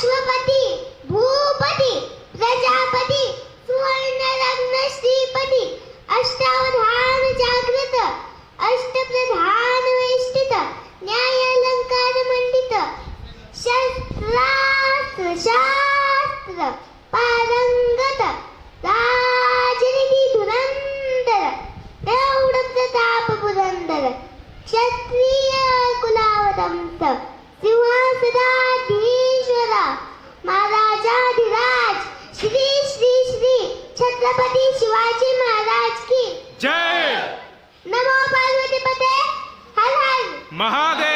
अश्वपती भूपती प्रजापती सुवर्ण लग्न श्रीपती अष्टावधान जागृत अष्टप्रधान वेष्टित न्याय अलंकार मंडित शस्त्रास्त्र शास्त्र पारंगत राजनिधी धुरंधर एवढ प्रताप पुरंदर क्षत्रिय कुलावतंत सिंहासदाधी छत्रपती शिवाजी महाराज की. जय! नमो पार्वती पते हर हर. महादेव!